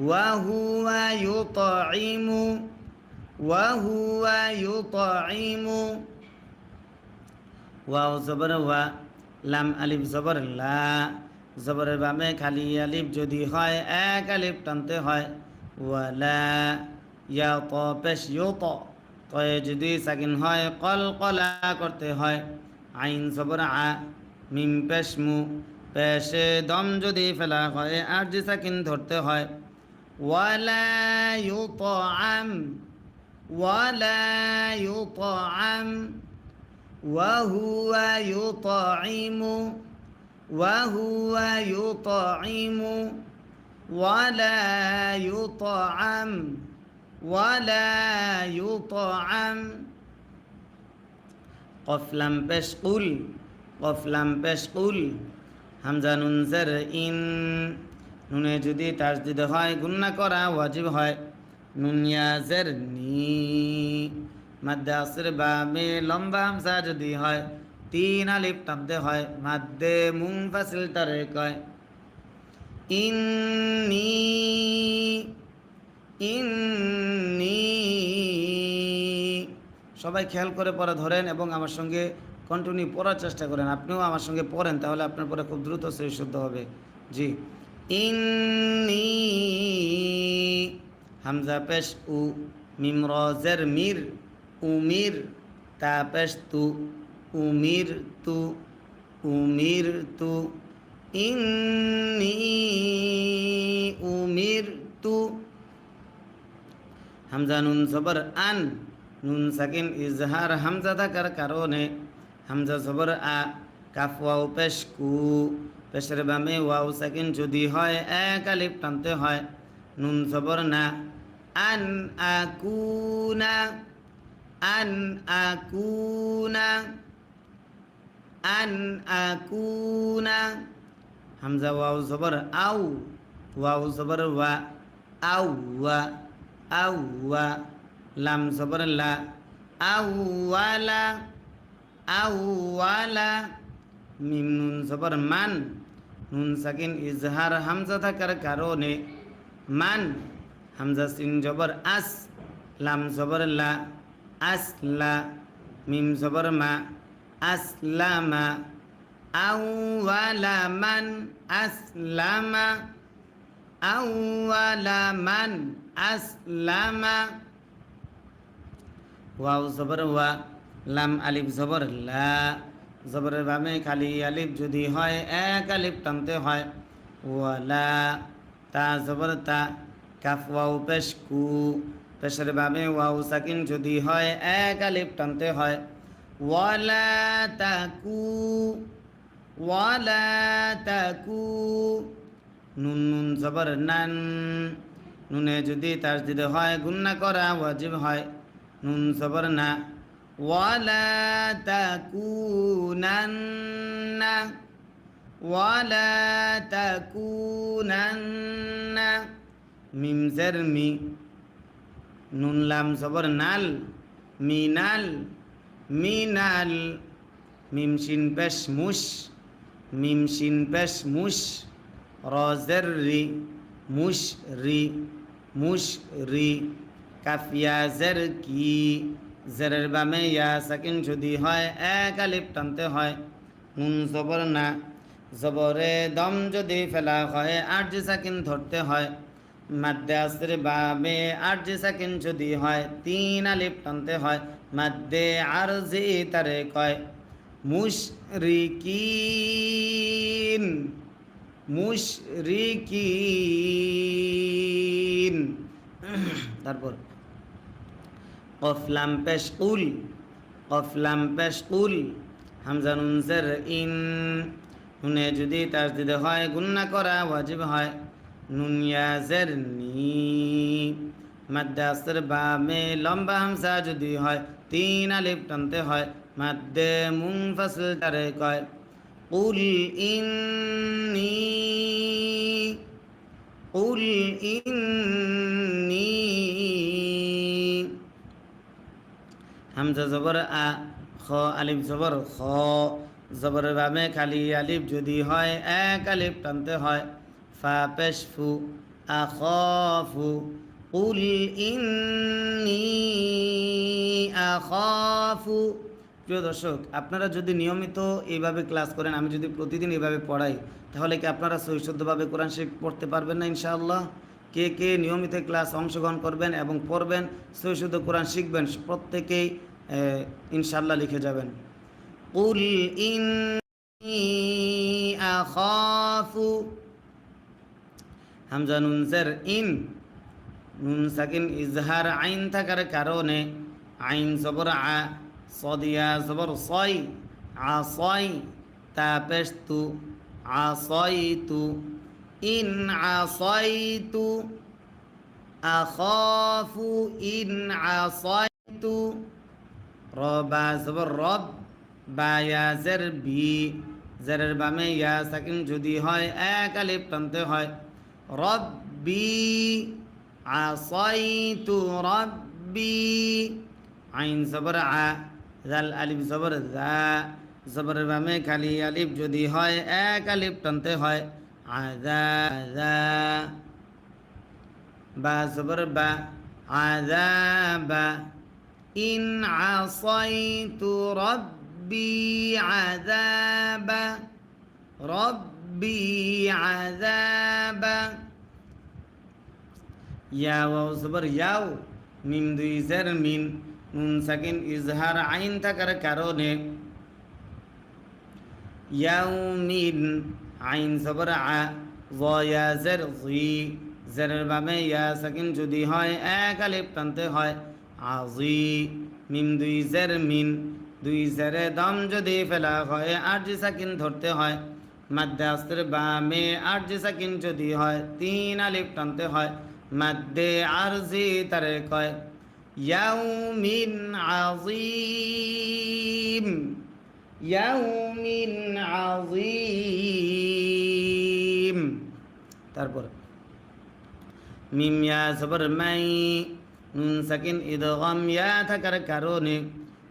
وهو يطعم وهو يطعم wow জবর ওয়া লাম আলিফ জবর লা জবরের বামে খালি আলিফ যদি হয় এক আলিফ টানতে হয় ওয়ালা ইয়া ত পেশ ইউ ত তয়ে যদি সাকিন হয় কল কলা করতে হয় আইন জবর আ মিম পেশ মু পেশে দম যদি ফেলা হয় আর যে সাকিন ধরতে হয় ولا يطعم ولا يطعم وهو يطعم وهو يطعم ولا يطعم ولا يطعم. قف لم قل قف لم قل همزة ننزر إن নুনে যদি তাজদিদ হয়, গুন্না করা ওয়াজিব হয়। নুনিয়া জের নি। আসর বামে লম্বা হামসা যদি হয়, তিন আলিফ টানতে হয়, মাদ্দে মুং ফাসিল তারে কয় ইন্নি ইন্নি। সবাই খেয়াল করে পড়া, ধরেন এবং আমার সঙ্গে কন্টিনিউ পড়ার চেষ্টা করেন। আপনিও আমার সঙ্গে পড়েন, তাহলে আপনার পরে খুব দ্রুত সে শুদ্ধ হবে। জি। ইন্নি হামজা পেশ উ মিম রজের মির উমির তা পেশ তু উমির তু উমির তু ইন্নি উমির তু হামজা নুন জবর আন নুন সাকিন ইজহার হামজা থাকার কারণে হামজা জবর আ কাফওয়াও পেশ কু পেশের বামে ওয়াও সাকিন যদি হয়, এক আলিফ টানতে হয়। নুন জবর না। আন আকুনা। আন আকুনা। আন আকুনা। হামজা ওয়াও সবর আউ। ওয়াও জবর, ওয়া। আউ আউ লাম জবর, লা। আউ ওয়ালা আউ মিম নুন জবর মান, নুন সাকিন ইজহার হামজা থাকার কারণে মান, হামজা সিন জবর আস, লাম জবর লা আসলা মিম জবর মা আসলামা আউওয়ালা মান আসলামা আউওয়ালা মান আসলামা ওয়াও জবর ওয়া, লাম আলিফ জবর লা। জবরের বামে খালি আলিফ যদি হয়, এক আলিফ টানতে হয়। ওয়ালা তা জবর তা, কাফ ওয়াও পেশ কু। পেশের বামে ওয়াও সাকিন যদি হয়, এক আলিফ টানতে হয়। ওয়ালা তাকু ওয়ালা তাকু নুন নুন জবর নান। নুনে যদি তার দিতে হয়, গুন্না করা ওয়াজিব হয়। নুন জবর না। ওয়ালা তাকুনান্না ওয়ালা তাকুনান্না মিম জের মি নুন লাম জবর নাল মিনাল মিনাল মিম শিন পেশ মুশ মিম শিন পেশ মুশ রজের রি মুশ রি মুশ রি কাফিয়া জের কি জেরের বামে ইয়া সাকিন যদি হয়, এক আলিফ টানতে হয়। নুন জবর না। জবরে দম যদি ফেলা হয়, আট যে সাকিন ধরতে হয়। মাদ্দে বামে আট যে সাকিন যদি হয়, তিন আলিফ টানতে হয়। মাদ্দে আর যে তারে কয়, মুশরিকিন। মুশরিকিন। তারপর কফলাম পেশ উল কফলাম পেশ উল হামজা নুনসের ইন নুনে যদি তার দিতে হয় গুন্না করা ওয়াজিব হয় নুনিয়াজের নি মাদ্দে আসর বামে লম্বা হামসা যদি হয় তিন আলিফ টানতে হয় মাদ্দে মুনফাসিল তারে কয় قل إني قل إني হামজা জবর আ, খ, আলিফ জবর, খ। জবর বামে খালি আলিফ যদি হয়, এক আলিফ টানতে হয়। ফা পেশ ফু আখাফু কুল ইন্নি আখাফু প্রিয় দর্শক, আপনারা যদি নিয়মিত এইভাবে ক্লাস করেন, আমি যদি প্রতিদিন এইভাবে পড়াই, তাহলে কি আপনারা সৈশুদ্ধভাবে কোরআন শিখ পড়তে পারবেন না ইনশাআল্লাহ? কে কে নিয়মিত ক্লাস অংশগ্রহণ করবেন এবং পড়বেন সৈশুদ্ধ কোরআন শিখবেন, প্রত্যেকেই ইনশাল্লাহ লিখে যাবেন। কুল ইন্নি আখাফু হামজা নুন জের ইন। নুন সাকিন ইজহার আইন থাকার কারণে আইন জবর আ, সদিয়া জবর সয় আ সয় তা পেশ তু, আ সয় তু। সয় তু আখাফু ইন আ সয় তু রবা জবর রব বা ইয়া জের বি জেরের বামে ইয়া সাকিন যদি হয় এক আলিফ টানতে হয়। রব্বি আসাইতু রব্বি আইন জবর আ জাল আলিফ জবর জা জবরের বামে খালি আলিফ যদি হয় এক আলিফ টানতে হয়। আজা আজা বা জবর বা আযাবা ইন আসাইতু রব্বি আযাবা রব্বি আযাবা ইয়া ওয়াও জবর ইয়াও মিম দুই জের মিন নুন সাকিন ইজহার আইন থাকার কারণে ইয়াউমিন আইন জবর আ জের, জি। জেরের বামে ইয়া, সাকিন যদি হয়, এক আলিফ টানতে হয়। আজি মিম দুই জের, মিন দুই জেরে দম যদি ফেলা হয়, আর জি সাকিন ধরতে হয়। মাদ্দে আস্তের বামে আর জি সাকিন যদি হয়, তিন আলিফ টানতে হয়। মাদ্দে আরজি তারে কয়, ইয়াউমিন আজিম ইয়াউমিন আজিম তারপর মিম ইয়া জবর মাই নুন সাকিন ইদগাম ইয়া থাকার কারণে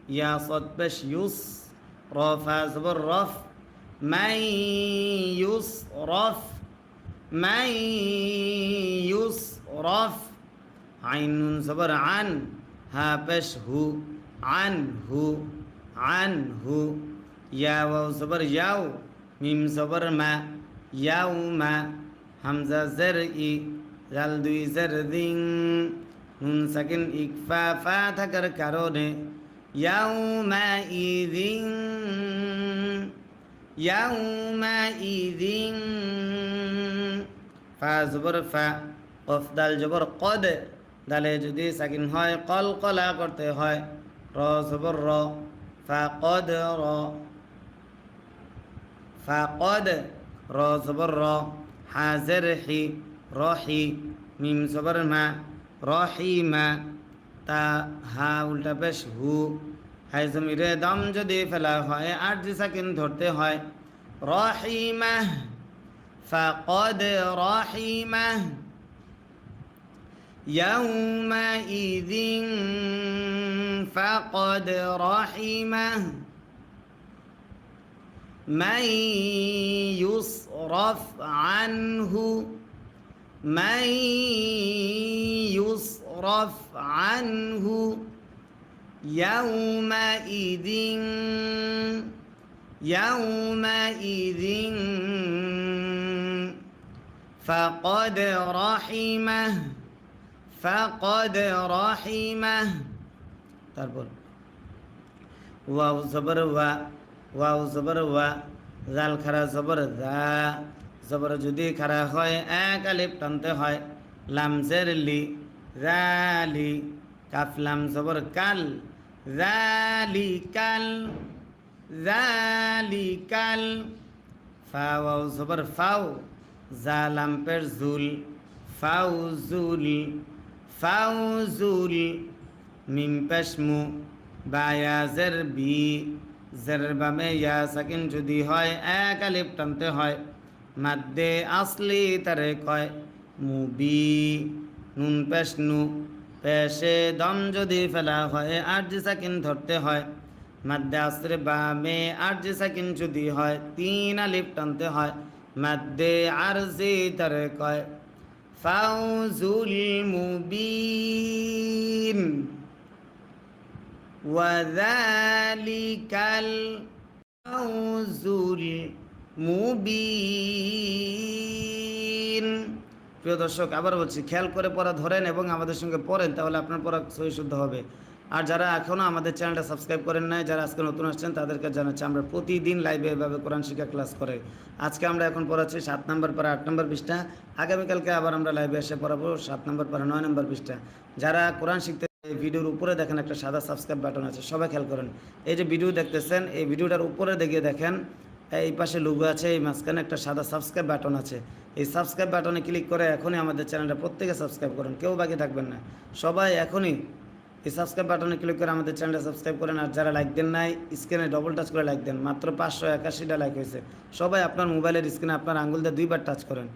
ইয়া সদ পেশ ইউস রফা জবর রফ মাই ইউস রফ মাই ইউস রফ আইন নুন জবর আন হা পেশ হু আন হু আন হু ইয়া ওয়াও জবর ইয়াও মিম জবর মা ইয়াও মা হামজা জের ই জাল দুই জের দিং নুন সাকিন ইকফা ফা থাকার কারণে ইয়াও মা ইদিং ইয়াও মা ইদিং ফা জবর ফা কফ দাল জবর কদ দালে যদি সাকিন হয় কল কলা করতে হয় র জবর র ফা কদ র ফা কদ র জবর র হাজের হি রহি মিম জবর মা রহিমা তা হা উল্টা পেশ হু হাই জমিরে দম যদি ফেলা হয় আর জি সাকিন ধরতে হয় রহিমা فقد رحمه يومئذ فقد رحمه من يصرف عنه من يصرف عنه يومئذ يومئذ فقد رحمه فقد رحمه তারপর ওয়াও জবর ওয়া ওয়াও জবর ওয়া, জাল খারা জবর জা জবর যদি খারা হয়, এক আলিফ টানতে হয়। লাম জের লি জালি কাফ লাম জবর কাল জালি কাল জালি কাল। ফা ওয়াও জবর ফাও জালাম পের জুল ফাউজুল ফাউজুল মিম পেশমু বায়া জের বি। জের বামে ইয়া সাকিন যদি হয়, এক আলিফ টানতে হয়। মাদ্দে আসলি তারে কয়, মুবি, নুন পেশ নু পেশে দম যদি ফেলা হয় আর জি সাকিন ধরতে হয়। মাদ্দে আসরে বামে আর জি সাকিন যদি হয়, তিন আলিফ টানতে হয়। মাদ্দে আরজি তারে কয়, ফাউজুল মুবিন। ওয়াযালিকাল ফাউজুল মুবিন। প্রিয় দর্শক আবার বলছি, খেয়াল করে পড়া, ধরেন এবং আমাদের সঙ্গে পড়েন, তাহলে আপনার পড়া সহি শুদ্ধ হবে। আর যারা এখনও আমাদের চ্যানেলটা সাবস্ক্রাইব করেন নাই, যারা আজকে নতুন আসছেন, তাদেরকে জানাচ্ছি, আমরা প্রতিদিন লাইভে এভাবে কোরআন শিক্ষা ক্লাস করে। আজকে আমরা এখন পড়াচ্ছি সাত নম্বর পারা আট নম্বর পৃষ্ঠা। আগামীকালকে আবার আমরা লাইভে এসে পড়াবো সাত নম্বর পারা নয় নম্বর পৃষ্ঠা। যারা কোরআন শিখতে ভিডিওর উপরে দেখেন একটা সাদা সাবস্ক্রাইব বাটন আছে, সবাই খেয়াল করেন। এই যে ভিডিও দেখতেছেন, এই ভিডিওটার উপরে দেখিয়ে দেখেন, এই পাশে লুগো আছে, এই মাঝখানে একটা সাদা সাবস্ক্রাইব বাটন আছে। এই সাবস্ক্রাইব বাটনে ক্লিক করে এখনই আমাদের চ্যানেলটা প্রত্যেকে সাবস্ক্রাইব করুন, কেউ বাকি থাকবেন না। সবাই এখনই এই সাবস্ক্রাইব বাটনে ক্লিক করে আমাদের চ্যানেলটা সাবস্ক্রাইব করেন, আর যারা লাইক দেন নাই স্ক্রিনে ডবল টাচ করে লাইক দেন। মাত্র পাঁচশো একাশিটা লাইক হয়েছে। সবাই আপনার মোবাইলের স্ক্রিনে আপনার আঙুল দিয়ে দুইবার টাচ করেন।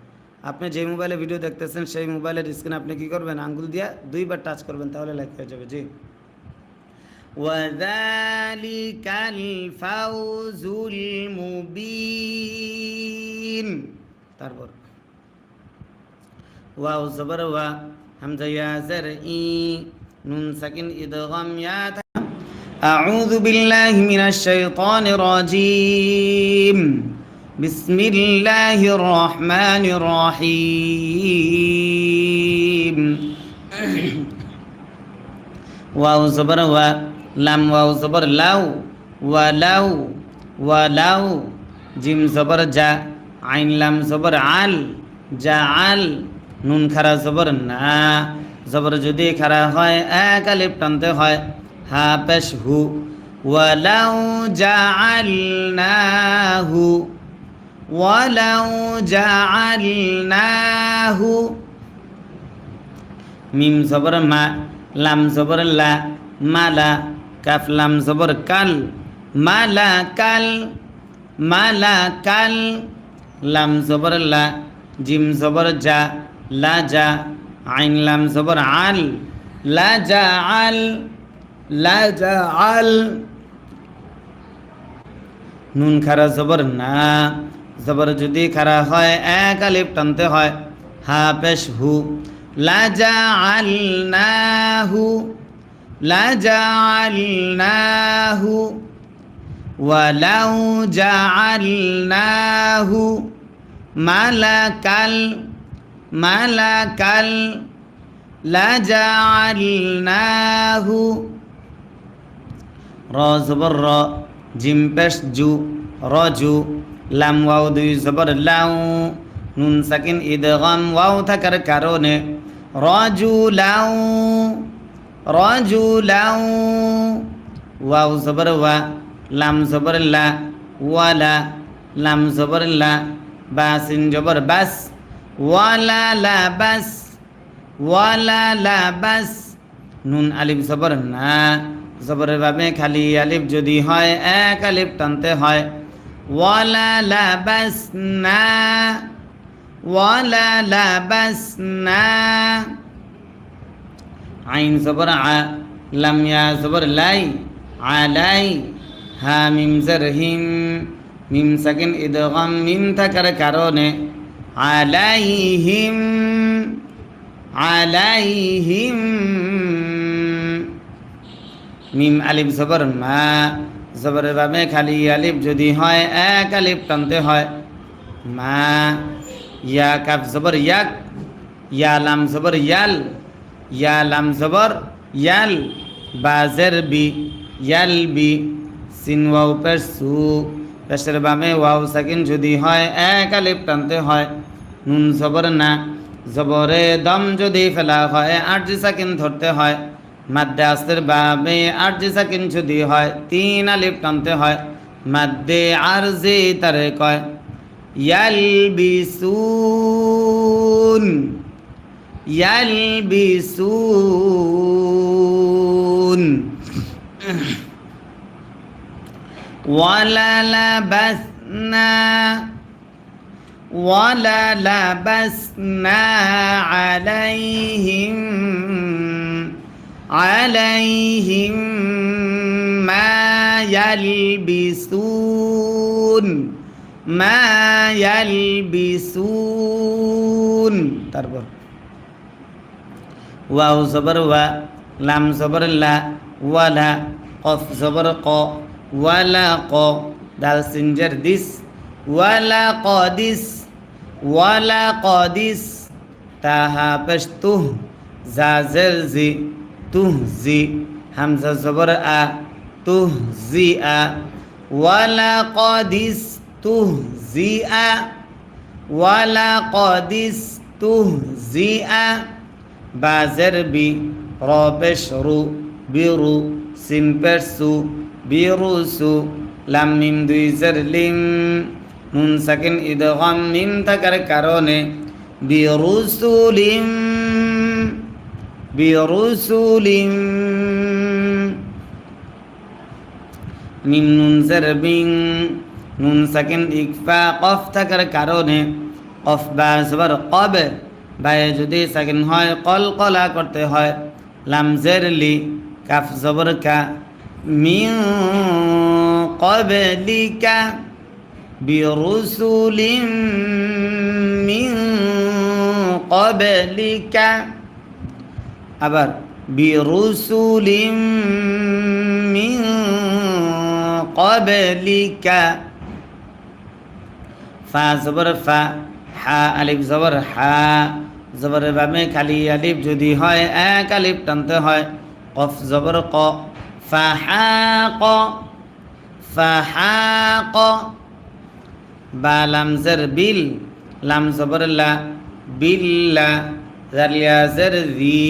আপনি যে মোবাইলে ভিডিও দেখতেছেন সেই মোবাইলের স্ক্রিনে আপনি কি করবেন আঙ্গুল দিয়ে দুইবার টাচ করবেন তাহলে লাইক হয়ে যাবে জি وذلك الفوز المبين তারপর ওয়াও জবর ওয়া হামজা ইয়া জার ই নুন সাকিন ইদগাম ইয়া তা- أعوذ بالله من الشيطان الرجيم بسم الله الرحمن الرحيم ওয়াও জবর ওয়া লাম ওয়াও জবর লাউ ওয়া লাউ ওয়া লাউ জিম জবর জা আইন লাম জবর আল জা আল নুন খারা জবর না জবর যদি খারা হয় এক আলিফ টানতে হয় হা পেশ হু ওয়ালাউ জাআলনাহু ওয়ালাউ জাআলনাহু মিম জবর মা লাম জবর লা মালা কাফ লাম কাল মালা কাল মালা কাল লাম জবর লা জিম লা জা আইন লাম জবর আল লা আল লা আল নুন খারা জবর না জবর যদি খারা হয়, এক আলিফ টানতে হয়। হা পেশ হু। লাজাআলনাহু। লাজাআলনাহু। ওয়ালাউ জাআলনাহু মালাকাল। মালাকাল। লাজাআলনাহু। র জবর র। জিম পেশ জু। রজু লাম ওয়াও দুই জবর লাউ, নুন সাকিন ইদগাম ওয়াও থাকার কারণে। রজু লাউ রজু লাউ, ওয়াও জবর ওয়া, লাম জবর লা ওয়ালা লাম জবর লা, বাসিন জবর বাস ওয়ালা লা বাস ওয়ালা লা বাস, নুন আলিফ জবর না, জবরের ভাবে খালি আলিফ যদি হয়, এক আলিফ টানতে হয়। বাস না আইন জবর আ লাম ইয়া জবর লাই আলাই হা মিম জর হিম মিম সাকিন ইদগাম মিম থাকার কারণে আলাইহিম আলাইহিম মিম আলিফ জবর মা জবরের ভাবে খালি আলিফ যদি হয়, এক আলিফ টানতে হয়। মা, ইয়া কাফ জবর ইয়াক, ইয়া লাম জবর ইয়াল, ইয়া লাম জবর ইয়াল, বাজের বি, ইয়াল বি, সিন ওয়াও পেশ সু, পেশের বামে ওয়াও সাকিন যদি হয়, এক আলিফ টানতে হয়। নুন জবর না, জবরে দম যদি ফেলা হয়, আট সাকিন ধরতে হয়। মাদ্রাসের বাবে আরজি সাকিন যদি হয় তিন আলিফ টানতে হয় মাদ্দে আরজি তারে কয় ইয়ালবিসুন ইয়ালবিসুন ওয়ালালাবাসনা ওয়ালালাবাসনা আলাইহিম عليهم ما يلبسون ما يلبسون তারপর ওয়াও জবর ওয়া লাম জবর লা ওয়ালা কফ জবর ক ওয়ালা ক দাল সিনজার দিস ওয়ালা কদিস ওয়ালা কদিস তাহা পেশ তুহ জাজের জি তুহ জি হামজা জবর আ তুহ জি আ। কদিস তুহ জি আ। ওয়ালা কদিস তুহ জি আ। বাজের বি রবেশ রু বিরু সিম্পের সু বিরু সু দুই, জের, লিম। নুন, সাকিন ইদগাম মিম থাকার কারণে বিরুসুলিম বিরুসুলিম মিম নুন জের বিং নুন সাকিন ইকফা কফ থাকার কারণে কফ বা জবর কবে বায়ে যদি সাকিন হয় কল কলা করতে হয় লামজের কাফ জবর কা মিন কবলিকা বিরুসুলিম মিন কবলিকা আবার বিরুসুলিম মিন কবলিকা ফা জবর ফা, হা আলিফ জবর হা, জবর বামে খালি আলিফ যদি হয়, এক আলিফ টানতে হয়, কফ জবর ক, ফা হা ক, ফা হা ক, বা লামজের বিল, লাম জবর লা বিল্লা জালিয়া জের রি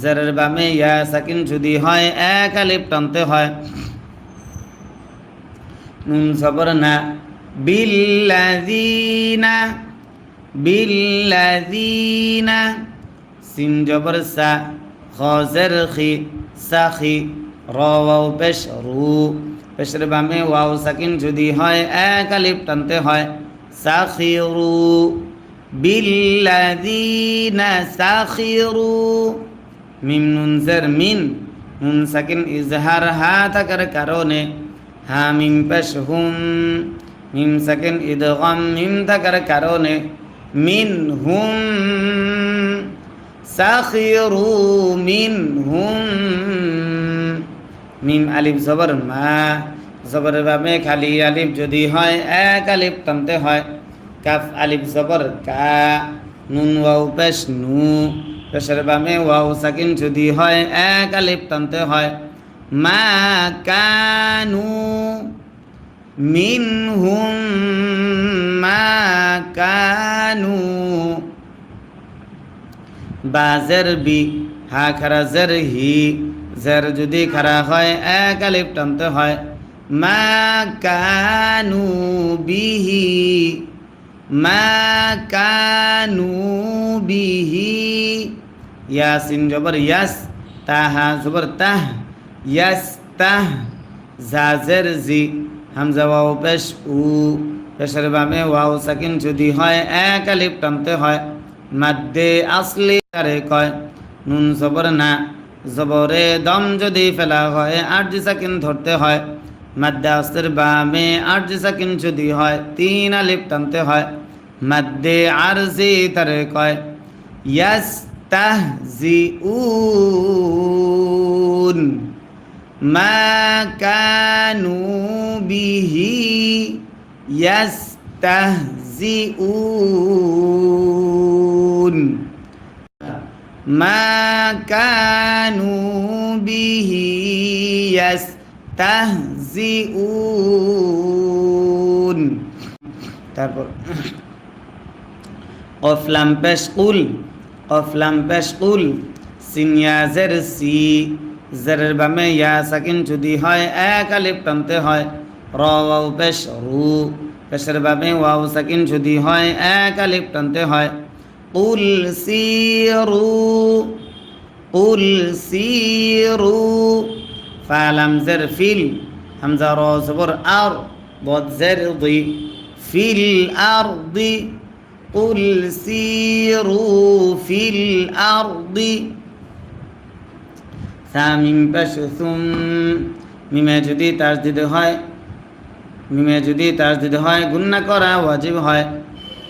জেরের বামে ইয়া সাকিন যদি হয়, এক আলিফ টানতে হয়। নুন জবর না। বিল্লাযীনা বিল্লাযীনা। সিন জবর সা খজের খি সাখি র ওয়াও পেশ রু। পেশের বামে ওয়াও সাকিন যদি হয়, এক আলিফ টানতে হয়। সাখিরু বিল্লাযীনা সাখিরু মিম নুন জের মিন, নুন সাকিন ইজহার হা থাকার কারণে, হা মিম পেশ হুম, মিম সাকিন ইদগাম মিম থাকার কারণে, মিন হুম, সাখিরু মিন হুম, মিম আলিফ জবর মা জবর বাবে খালি আলিফ যদি হয়, এক আলিফ টানতে হয়, কাফ আলিফ জবর কা, নুন ওয়াও পেশ নু পেশের বামে ওয়াও সাকিন যদি হয়, এক আলিফ টানতে হয়। মা কানু মিনহুম, মা কানু। বাজের বি, হা খারা জের হি। জের যদি খারা হয়, এক আলিফ টানতে হয়। মা কানু বিহি, মা কানু বিহি। ইয়াসিন জবর ইয়াস, তাহা জবর তাহ, ইয়াস তাহ, জাজের জি, হামজা ওয়াও পেশ উ, পেশের বামে ওয়াও সাকিন যদি হয়, এক আলিফ টানতে হয়। মাদ্দে আসলি আরে কয়, নুন জবর না, জবরে দম যদি ফেলা হয়, আট জি সাকিন ধরতে হয়। মাদ্দে আসলের বামে আট জি সাকিন যদি হয়, তিন আলিফ টানতে হয়। মাদ্দে আরজি তারে কয়, ইয়াস তাহ জি উন মা কানু বিহি يستهزئون ما كانوا به يستهزئون তারপর কফলাম পেশ কুল কফলাম পেশকুল সিনিয়া জের সি, জেরের বামে ইয়া সাকিন যদি হয়, এক আলিফ হয়। র ওয়াও পেশ রু পেশের বামে ওয়াও সাকিন যদি হয়, এক হয় উল হয়। রু উল সি রু ফালাম জের ফিল, হামজা র সবর আর, বদ জের ফিল আর قل سيروا في الأرض সামিম পেশ সুম মিমে যদি তাজ দিতে হয় মিমে যদি তাজ দিতে হয় গুন্না করা ওয়াজিব হয়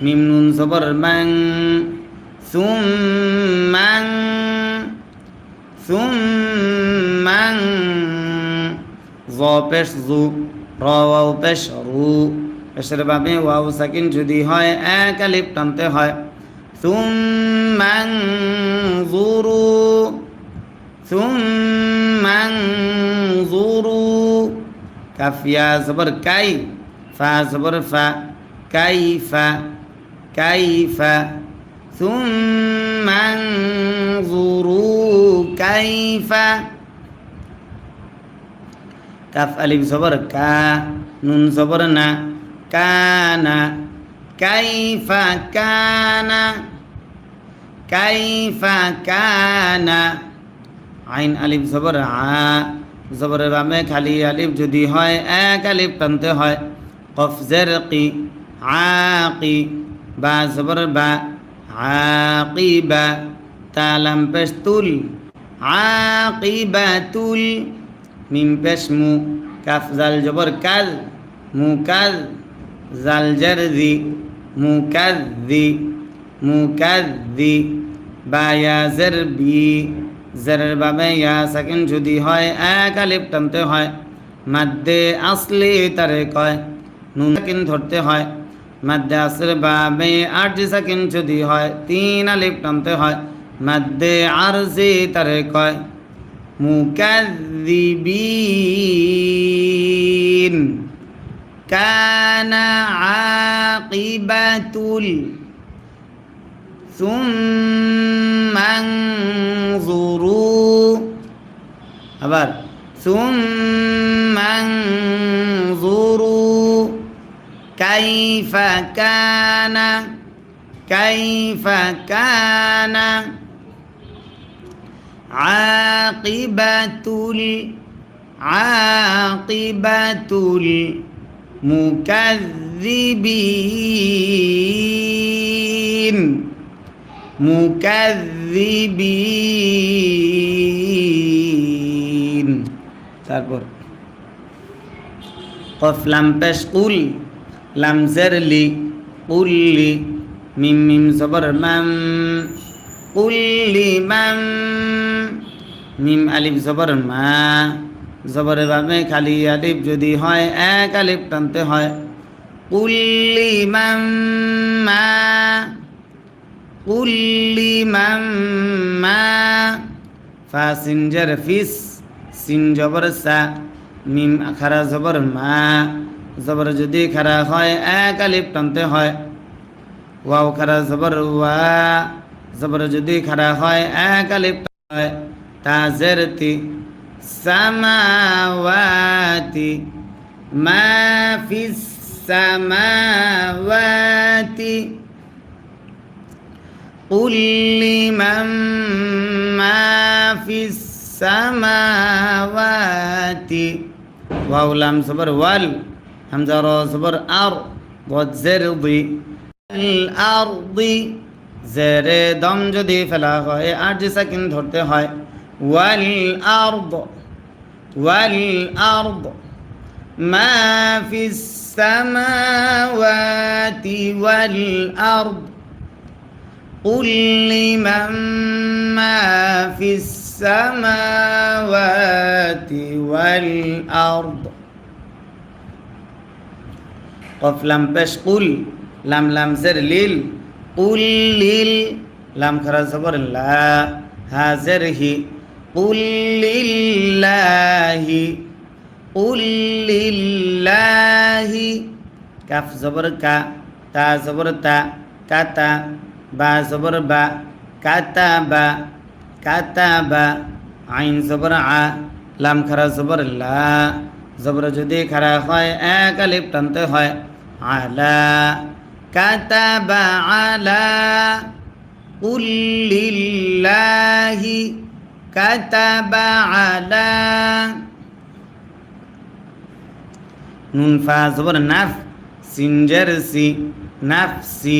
মিম নুন সবর ম্যাং সুম ম্যাং সুম্মান জ পেশ জু র ওয়াও পেশ রু পেশের বাবে ওয়াও সাকিন যদি হয় এক আলিফ টানতে হয় সুম্মান জুরু সুম্মান জুরু কাফিয়া জবর কাই ফা জবর ফা কাইফা কাইফা ثم انظروا كيف কাফ আলিফ জবর কা নুন জবর না কানা, কাইফা কানা কাইফা কানা। আইন আলিফ জবর আ, জবরের বামে খালি আলিফ যদি হয়, এক আলিফ টানতে হয়। কফ জের কি আকি বা জবর বা আকিবা তালাম পেশ তুল আকিবাতুল মিম পেশ মু, কাফ জাল জবর কাল মুকাল জাল জারদি মুকাদ্দি মুকাদ্দি বা ইয়া জারবি জারের বাবে ইয়া সাকিন যদি হয়, এক আলিফ টানতে হয়, মাদ্দে আসলে তারে কয়, নুন সাকিন ধরতে হয়, মাদ্দে আসলে বাবে আরজি সাকিন যদি হয়, তিন আলিফ টানতে হয়, মাদ্দে আরজি তারে কয় মুকাদ্দিবিন কানা আকিবাতুল ثم انظروا আবার ثم انظروا كيف كان كيف كان عاقبة ال- عاقبة মুকাজিবিন মুকাজিবিন তারপর, কফ লাম পেশ উল লাম জেরলি উল্লি মিম মিম জবর মাম উল্লি মাম, মিম আলিফ জবর মা। জবরের ভাবে খালি আলিফ যদি হয়, এক আলিফ টানতে হয়। কুল্লি মাম মা কুল্লি মাম মা ফা সিনজার ফিস, সিন জবর সা, মিম খারা জবর মা। জবর যদি খারা হয়, এক আলিফ টানতে হয়। ওয়াও খারা জবর ওয়া, জবর যদি খারা হয়, এক আলিফ হয়। তা জেরতি সামাওয়াতি মা ফিস সামাওয়াতি قل لمن ما في السماوات واو لام صبر وال همزة را صبر أر ضد زرضي الأرض زر দম যদি ফেলা হয় আর যে সেকেন্ড ধরতে হয় والأرض والأرض ما في السماوات والأرض. قل لمن ما في السماوات والأرض. قف لم بش قل. لم لم زر ليل. قل ليل. لم كرزبر لا. هازره উল্লিল্লাহি উল্লিল্লাহি, কাফ জবর কা, তা জবর তা, কাতা, বা জবর বা, কাতা বা কাতা বা, আইন জবর আ, লাম খারা জবর লা, জবর যদি খারা হয়, এক আলিপ টানতে হয়, আলা কাতাবা আলা, উল্লিল্লাহি কাতাবা আলা নুন ফা জবর নাফ সিনজার সি নাফসি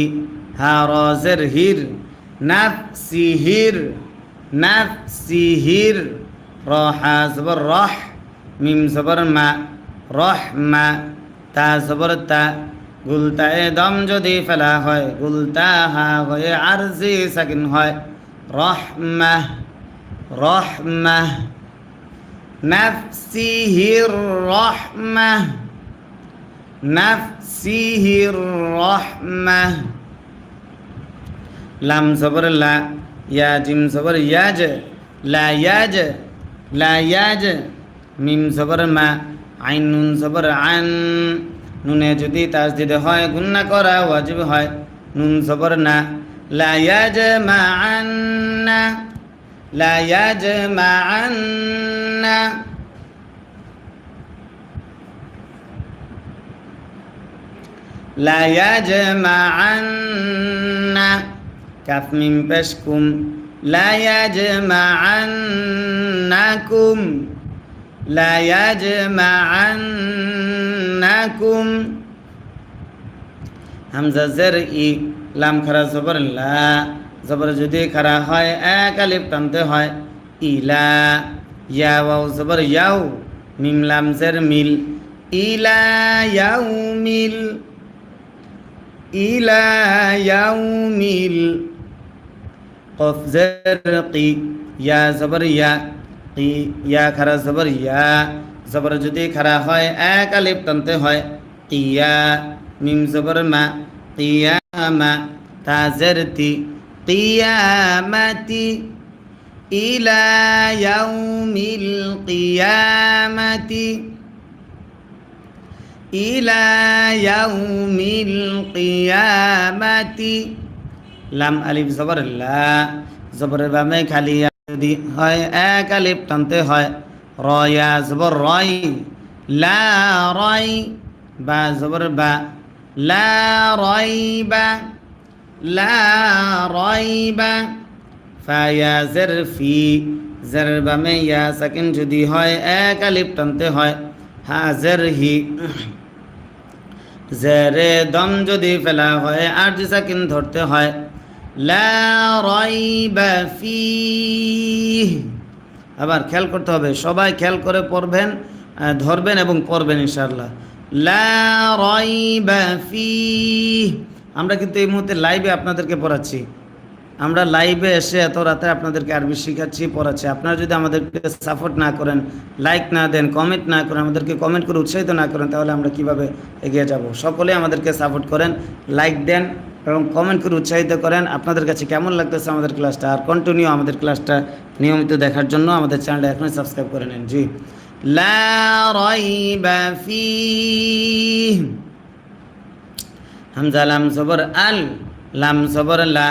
হারজের হির নাফসিহির নাফসিহির রহা জবর রহ মিম জবর মা মা তা দম যদি ফেলা হয় গুলতা হা হয়ে আরজি সাকিন হয় রহমা রহমাহ নাফসিহির রহমাহ নাফসিহির রহমাহ লাম সবর লা, ইয়া জিম সবর ইয়াজ, লা ইয়াজ লা ইয়াজ। মিম সবর মা, আইন নুন সবর আন। নুনে যদি তাসদিদ হয়, গুন্না করা ওয়াজিব হয়। নুন সবর না, লা ইয়াজ মা আন্না ليجمعن ليجمعن كف من بشكم ليجمعنكم ليجمعنكم همزة زرئي لام خرز لا জবর যদি খারা হয়, এক আলিফ টানতে হয়। ইলা ইয়া ওয়াও জবর ইয়াও, মিম লাম জের মিল। ইলা ইয়াউ মিল। ইলা ইয়াউ মিল। কফ জের কি, ইয়া, জবর ইয়া, কি, ইয়া খারা জবর ইয়া। জবর যদি খারা হয়, এক আলিফ টানতে হয়। কিয়া, মিম জবর মা কিয়ামা তা জের তি। কিয়ামাতি ইলা ইয়াউমিল কিয়ামাতি ইলা ইয়াউমিল কিয়ামাতি লাম আলিফ জবর লা, জবরের বামে খালি যদি হয়, এক আলিফ টানতে হয়। রয়া জবর, রয়, লা, রয়, বা, জবর, বা, লা, রয়, বা। লা রয় বা ফায়া জের ফি জের বামে ইয়া সাকিন যদি হয় এক আলিফ টানতে হয় হাজের হি জেরে দম যদি ফেলা হয় আর যে সাকিন ধরতে হয় লা রাইবা ফিহ আবার খেয়াল করতে হবে, সবাই খেয়াল করে পড়বেন ধরবেন এবং পড়বেন ইনশাআল্লাহ। লা রাইবা ফিহ। আমরা কিন্তু এই মুহূর্তে লাইভে আপনাদেরকে পড়াচ্ছি। আমরা লাইভে এসে এত রাতে আপনাদেরকে আরবি শেখাচ্ছি, পড়াচ্ছি। আপনারা যদি আমাদেরকে সাপোর্ট না করেন লাইক না দেন কমেন্ট না করেন, আমাদেরকে কমেন্ট করে উৎসাহিত না করেন, তাহলে আমরা কীভাবে এগিয়ে যাব? সকলে আমাদেরকে সাপোর্ট করেন লাইক দেন এবং কমেন্ট করে উৎসাহিত করেন। আপনাদের কাছে কেমন লাগতেছে আমাদের ক্লাসটা আর কন্টিনিউ আমাদের ক্লাসটা নিয়মিত দেখার জন্য আমাদের চ্যানেলটা এখনই সাবস্ক্রাইব করে নেন। জি। লা রাইবা ফিহ। হামজা লাম সবর আল, লাম সবর লা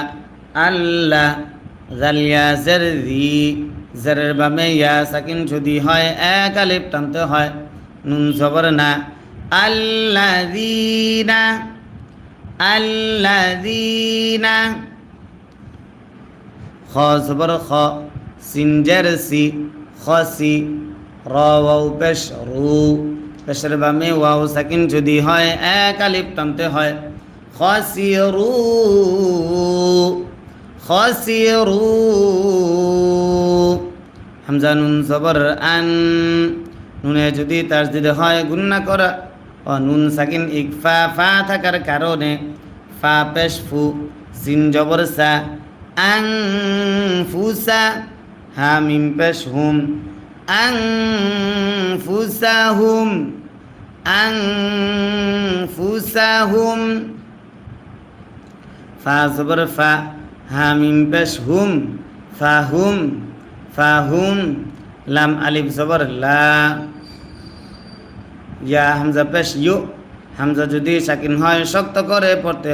আল্লাহ জালিয়া জের দি জেরের বামে ইয়া সাকিন যদি হয়, এক আলিফ টানতে হয়। নুন সবর না, আল্লাযীনা আল্লাযীনা। খ সবর খ সিনজের সি খসি র ওয়াও পেশ রু, পেশের বামে ওয়াও সাকিন যদি হয়, এক আলিফ টানতে হয়। খসিরু খসিরু হামজা নুন সবর আন নুনে যদি তার যদি হয় গুন্না করা ও নুন সাকিন ইকফা ফা থাকার কারণে ফা পেশ ফু সিন জবর সা আং ফুসা হা মিম পেশ হুম আং আং হুম ফা ফা হামিম পেশ হুম, ফা হুম ফা হুম, লাম আলিফ জবর লা। হামজা পেশ ইউ, হামজা যদি সাকিন হয়, শক্ত করে পড়তে